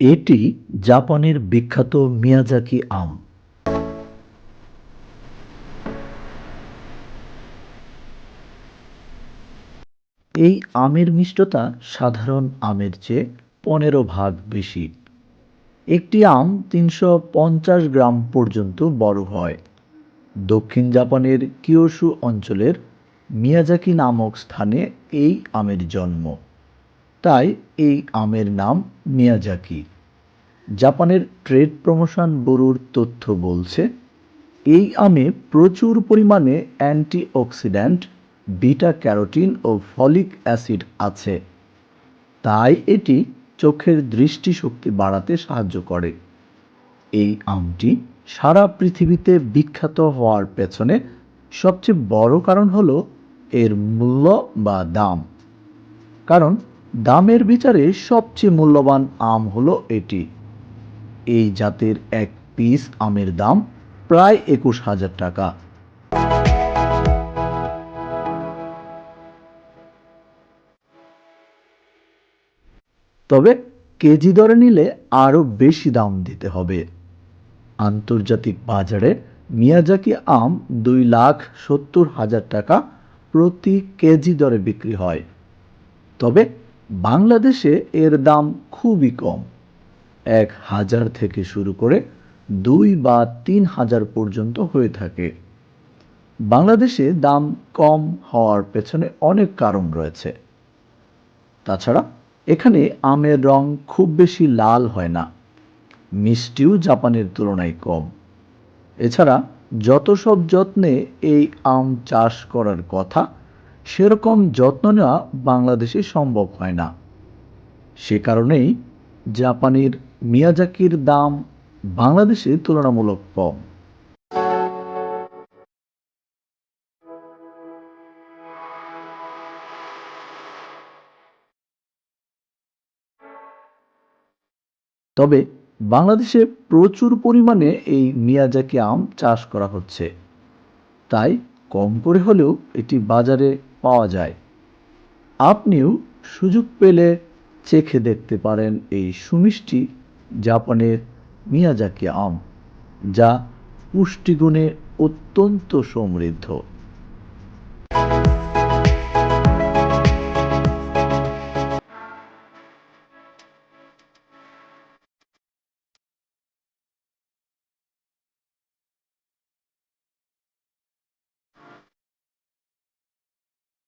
এটি জাপানের বিখ্যাত মিয়াজাকি আম। এই আমের মিষ্টতা সাধারণ আমের চেয়ে পনেরো ভাগ বেশি। একটি আম তিনশো পঞ্চাশ গ্রাম পর্যন্ত বড় হয়। দক্ষিণ জাপানের কিয়োশু অঞ্চলের মিয়াজাকি নামক স্থানে এই আমের জন্ম। তাই এই আমের নাম মিয়াজাকি। জাপানের ট্রেড প্রমোশন ব্যুরোর তথ্য বলছে, এই আমে প্রচুর পরিমাণে অ্যান্টিঅক্সিড্যান্ট বিটা ক্যারোটিন ও ফলিক অ্যাসিড আছে। তাই এটি চোখের দৃষ্টিশক্তি বাড়াতে সাহায্য করে। এই আমটি সারা পৃথিবীতে বিখ্যাত হওয়ার পেছনে সবচেয়ে বড় কারণ হলো এর মূল্য বা দাম। কারণ দামের বিচারে সবচেয়ে মূল্যবান আম হলো এটি। এই জাতের এক পিস আমের দাম প্রায় একুশ হাজার টাকা। তবে কেজি দরে নিলে আরও বেশি দাম দিতে হবে। আন্তর্জাতিক বাজারে মিয়াজাকি আম দুই লাখ সত্তর হাজার টাকা প্রতি কেজি দরে বিক্রি হয়। তবে বাংলাদেশে এর দাম খুবই কম। এক হাজার থেকে শুরু করে দুই বা তিন হাজার পর্যন্ত হয়ে থাকে। বাংলাদেশে দাম কম হওয়ার পেছনে অনেক কারণ রয়েছে। তাছাড়া এখানে আমের রং খুব বেশি লাল হয় না। মিষ্টিও জাপানের তুলনায় কম। এছাড়া যত সব যত্নে এই আম চাষ করার কথা সেরকম যত্ন নেওয়া বাংলাদেশে সম্ভব হয় না। সে কারণেই জাপানের মিয়াজাকির দাম বাংলাদেশে তুলনামূলক কম। তবে বাংলাদেশে প্রচুর পরিমাণে এই মিয়াজাকি আম চাষ করা হচ্ছে। তাই কম করে হলেও এটি বাজারে পাওয়া যায়। আপনিও সুযোগ পেলে চেখে দেখতে পারেন এই সুমিষ্টি জাপানের মিয়াজাকি আম, যা পুষ্টিগুণে অত্যন্ত সমৃদ্ধ।